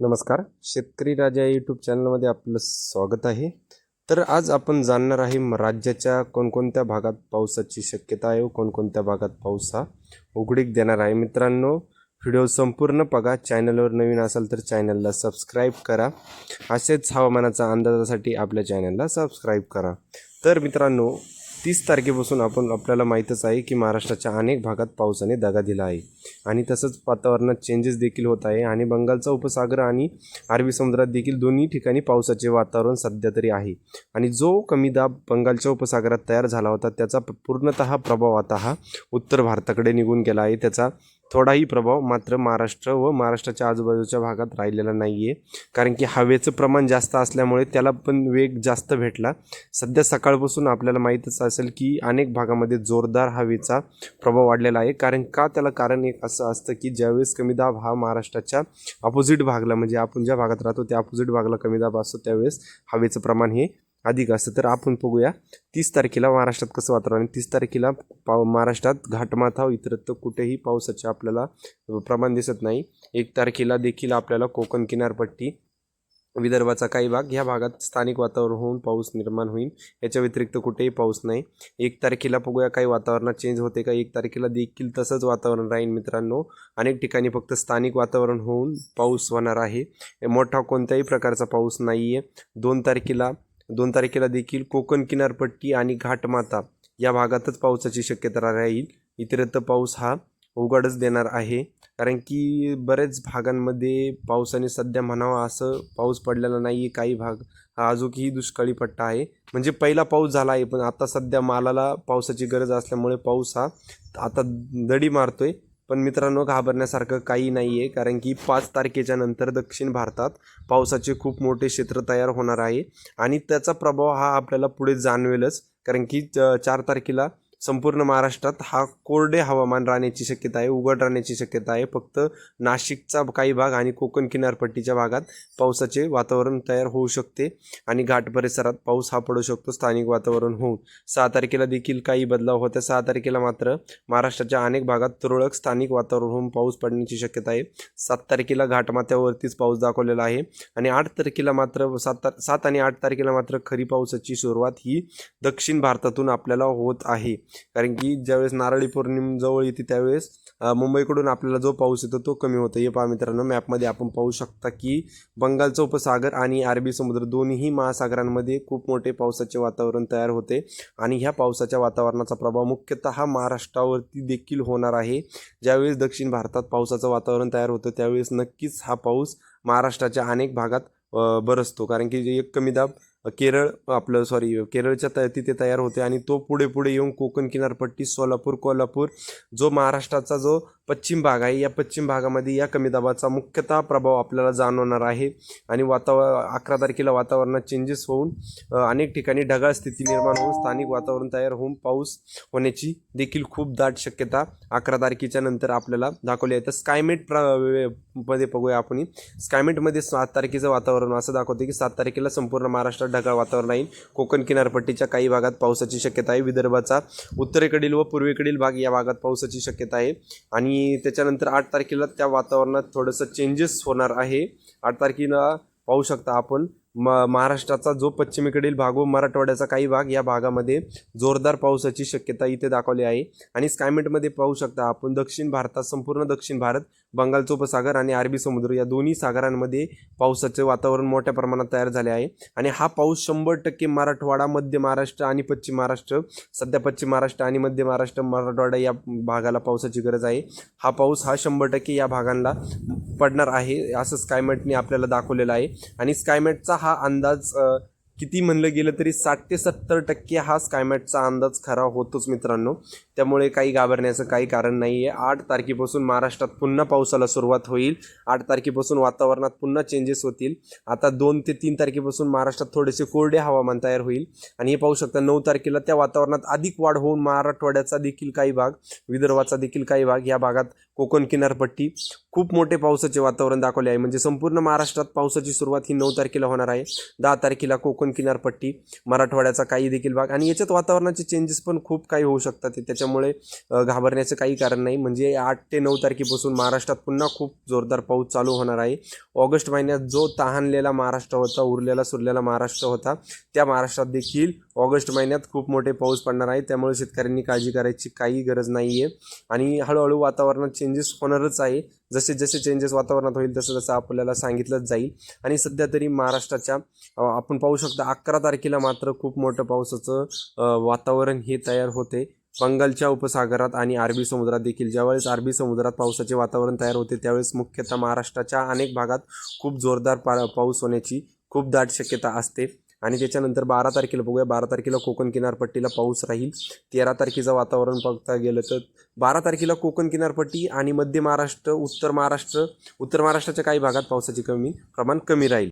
नमस्कार. शेतकरी राजा यूट्यूब चॅनलमध्ये आपलं स्वागत आहे. तर आज आपण जाणणार आहे राज्याच्या कोणकोणत्या भागात पावसाची शक्यता आहे व कोणकोणत्या भागात पाऊस हा उघडीक देणार आहे. मित्रांनो व्हिडिओ संपूर्ण बघा. चॅनलवर नवीन असाल तर चॅनलला सबस्क्राईब करा. असेच हवामानाचा अंदाजासाठी आपल्या चॅनलला सबस्क्राईब करा. तर मित्रांनो तीस तारखेपासून आपण आपल्याला माहीतच आहे की महाराष्ट्राच्या अनेक भागात पावसाने दगा दिला आहे. आणि तसंच वातावरणात चेंजेस देखील होत आहे. आणि बंगालचा उपसागर आणि अरबी समुद्रात देखील दोन्ही ठिकाणी पावसाचे वातावरण सध्या तरी आहे. आणि जो कमी दाब बंगालच्या उपसागरात तयार झाला होता त्याचा पूर्णतः प्रभाव आता हा उत्तर भारताकडे निघून गेला आहे. त्याचा थोडाही प्रभाव मात्र महाराष्ट्र व महाराष्ट्राच्या आजूबाजूच्या भागात राहिलेला नाही आहे कारण की हवेचं प्रमाण जास्त असल्यामुळे त्याला पण वेग जास्त भेटला. सध्या सकाळपासून आपल्याला माहीतच असेल की अनेक भागामध्ये जोरदार हवेचा प्रभाव वाढलेला आहे. कारण का त्याला कारण एक असं असतं की ज्यावेळेस कमी दाब हा महाराष्ट्राच्या अपोजिट भागला म्हणजे आपण ज्या भागात राहतो त्या अपोजिट भागला कमी दाब असतो त्यावेळेस हवेचं प्रमाण हे अधिक असतं. तर आपण बघूया. तीस तारखेला महाराष्ट्रात कसं वातावरण तीस तारखेला पाव महाराष्ट्रात घाटमाथा इतरत्र कुठेही पावसाचे आपल्याला प्रमाण दिसत नाही. एक तारखेला देखील आपल्याला कोकण किनारपट्टी विदर्भाचा काही भाग ह्या भागात स्थानिक वातावरण होऊन पाऊस निर्माण होईल. याच्या व्यतिरिक्त कुठेही पाऊस नाही. एक तारखेला बघूया काही वातावरणात चेंज होते का? एक तारखेला देखील तसंच वातावरण राहील मित्रांनो. अनेक ठिकाणी फक्त स्थानिक वातावरण होऊन पाऊस होणार आहे. मोठा कोणत्याही प्रकारचा पाऊस नाही आहे दोन तारखेला दोन तारखेला देखील कोकण किनारपट्टी आणि घाटमाता या भागातच पावसाची शक्यता राहील. इतरत्र पाऊस हा उघडच देणार आहे. कारण की बरेच भागांमध्ये पावसाने सध्या म्हणावा असं पाऊस पडलेला नाही आहे काही भाग. हा अजूनही दुष्काळी पट्टा आहे. म्हणजे पहिला पाऊस झाला आहे पण आता सध्या मालाला पावसाची गरज असल्यामुळे पाऊस हा आता दडी मारतोय. पण मित्रांनो घाबरण्यासारखं काही नाही आहे कारण की पाच तारखेच्या नंतर दक्षिण भारतात पावसाचे खूप मोठे क्षेत्र तयार होणार आहे. आणि त्याचा प्रभाव हा आपल्याला पुढे जाणवेलच कारण की च- चार तारखेला संपूर्ण महाराष्ट्रात हा कोरडे हवामान राहण्याची शक्यता आहे उघड राहण्याची शक्यता आहे. फक्त नाशिकचा काही भाग आणि कोकण किनारपट्टीच्या भागात पावसाचे वातावरण तयार होऊ शकते आणि घाट परिसरात पाऊस हा पडू शकतो स्थानिक वातावरण होऊन. सहा तारखेला देखील काही बदलाव होत्या सहा तारखेला मात्र महाराष्ट्राच्या अनेक भागात तुरळक स्थानिक वातावरण होऊन पाऊस पडण्याची शक्यता आहे. सात तारखेला घाटमाथ्यावरतीच पाऊस दाखवलेला आहे आणि आठ तारखेला मात्र सात सात आणि आठ तारखेला मात्र खरी पावसाची सुरुवात ही दक्षिण भारतातून आपल्याला होत आहे. कारण की ज्यावेळेस नारळी पौर्णिम जवळ येते त्यावेळेस मुंबईकडून आपल्याला जो पाऊस येतो तो कमी होतो. हे पहा मित्रांनो मॅपमध्ये आपण पाहू शकता की बंगालचा उपसागर आणि अरबी समुद्र दोन्ही महासागरांमध्ये खूप मोठे पावसाचे वातावरण तयार होते. आणि ह्या पावसाच्या वातावरणाचा प्रभाव मुख्यतः महाराष्ट्रावरती देखील होणार आहे. ज्यावेळेस दक्षिण भारतात पावसाचं वातावरण तयार होतं त्यावेळेस नक्कीच हा पाऊस महाराष्ट्राच्या अनेक भागात बरसतो. कारण की एक कमी दाब केरळ आपलं सॉरी केरळच्या त तिथे तयार होते आणि तो पुढे पुढे येऊन कोकण किनारपट्टी सोलापूर कोल्हापूर जो महाराष्ट्राचा जो पश्चिम भाग आहे. या पश्चिम भागामध्ये या कमी दाबाचा मुख्यतः प्रभाव आपल्याला जाणवणार आहे आणि वातावरण अकरा तारखेला वातावरणात चेंजेस होऊन अनेक ठिकाणी ढगाळ स्थिती निर्माण होऊन स्थानिक वातावरण तयार होऊन पाऊस होण्याची देखील खूप दाट शक्यता अकरा तारखेच्या नंतर आपल्याला दाखवली आहे. तर स्कायमेट प्र वे- मध्ये बघूया आपण. स्कायमेटमध्ये सात तारखेचं वातावरण असं दाखवते की सात तारखेला संपूर्ण महाराष्ट्रात ढगाळ वातावरण राहील कोकण किनारपट्टीच्या काही भागात पावसाची शक्यता आहे. विदर्भाचा उत्तरेकडील व पूर्वेकडील भाग या भागात पावसाची शक्यता आहे. आणि आणि त्याच्यानंतर आठ तारखेला त्या वातावरणात थोडंसं चेंजेस होणार आहे. आठ तारखेला पाहू शकता आपण. म महाराष्ट्राचा जो पश्चिमेकडील भाग व मराठवाड्याचा काही भाग या भागामध्ये जोरदार पावसाची शक्यता इथे दाखवली आहे. आणि स्कायमेटमध्ये पाहू शकता आपण दक्षिण भारतात संपूर्ण दक्षिण भारत बंगालचा उपसागर आणि अरबी समुद्र या दोन्ही सागरांमध्ये पावसाचे वातावरण मोठ्या प्रमाणात तयार झाले आहे. आणि हा पाऊस शंभर टक्के मराठवाडा मध्य महाराष्ट्र आणि पश्चिम महाराष्ट्र सध्या पश्चिम महाराष्ट्र आणि मध्य महाराष्ट्र मराठवाडा या भागाला पावसाची गरज आहे. हा पाऊस हा शंभर टक्के या भागांना पडणार आहे असं स्कायमेटने आपल्याला दाखवलेलं आहे. आणि स्कायमेटचा हा अंदाज किती म्हणलं गेलं तरी साठ ते सत्तर टक्के हा स्कायमॅटचा अंदाज खरा होतोच मित्रांनो. त्यामुळे काही घाबरण्याचं काही कारण नाही आहे आठ तारखेपासून महाराष्ट्रात पुन्हा पावसाला सुरुवात होईल. आठ तारखेपासून वातावरणात पुन्हा चेंजेस होतील. आता दोन ते तीन तारखेपासून महाराष्ट्रात थोडेसे कोरडे हवामान तयार होईल. आणि हे पाहू शकता नऊ तारखेला त्या वातावरणात अधिक वाढ होऊन मराठवाड्याचा देखील काही भाग विदर्भाचा देखील काही भाग या भागात कोकण किनारपट्टी खूप मोठे पावसाचे वातावरण दाखवले आहे. म्हणजे संपूर्ण महाराष्ट्रात पावसाची सुरुवात ही नऊ तारखेला होणार आहे. दहा तारखेला कोकण किनारपट्टी मराठवाड्याचा काही देखील भाग आणि याच्यात वातावरणाचे चेंजेस पण खूप काही होऊ शकतात. त्याच्यामुळे घाबरण्याचं काही कारण नाही. म्हणजे आठ ते नऊ तारखेपासून महाराष्ट्रात पुन्हा खूप जोरदार पाऊस चालू होणार आहे. ऑगस्ट महिन्यात जो तहानलेला महाराष्ट्र होता उरलेला सुरलेला महाराष्ट्र होता त्या महाराष्ट्रात देखील ऑगस्ट महिन्यात खूप मोठे पाऊस पडणार आहे. त्यामुळे शेतकऱ्यांनी काळजी करायची काही गरज नाही आहे आणि हळूहळू वातावरणात चेंजेस होणारच आहे. जसे जसे चेंजेस वातावरणात होईल तसं तसं आपल्याला सांगितलंच जाईल. आणि सध्या तरी महाराष्ट्राच्या आपण पाहू शकता अकरा तारखेला मात्र खूप मोठं पावसाचं वातावरण हे तयार होते. बंगालच्या उपसागरात आणि अरबी समुद्रात देखील ज्यावेळेस अरबी समुद्रात पावसाचे वातावरण तयार होते त्यावेळेस मुख्यतः महाराष्ट्राच्या अनेक भागात खूप जोरदार पा पाऊस होण्याची खूप दाट शक्यता असते. आणि त्याच्यानंतर बारा तारखेला बघूया. बारा तारखेला कोकण किनारपट्टीला पाऊस राहील. तेरा तारखेचं वातावरण बघता गेलं तर बारा तारखेला कोकण किनारपट्टी आणि मध्य महाराष्ट्र उत्तर महाराष्ट्र. उत्तर महाराष्ट्राच्या काही भागात पावसाचे कमी प्रमाण कमी राहील.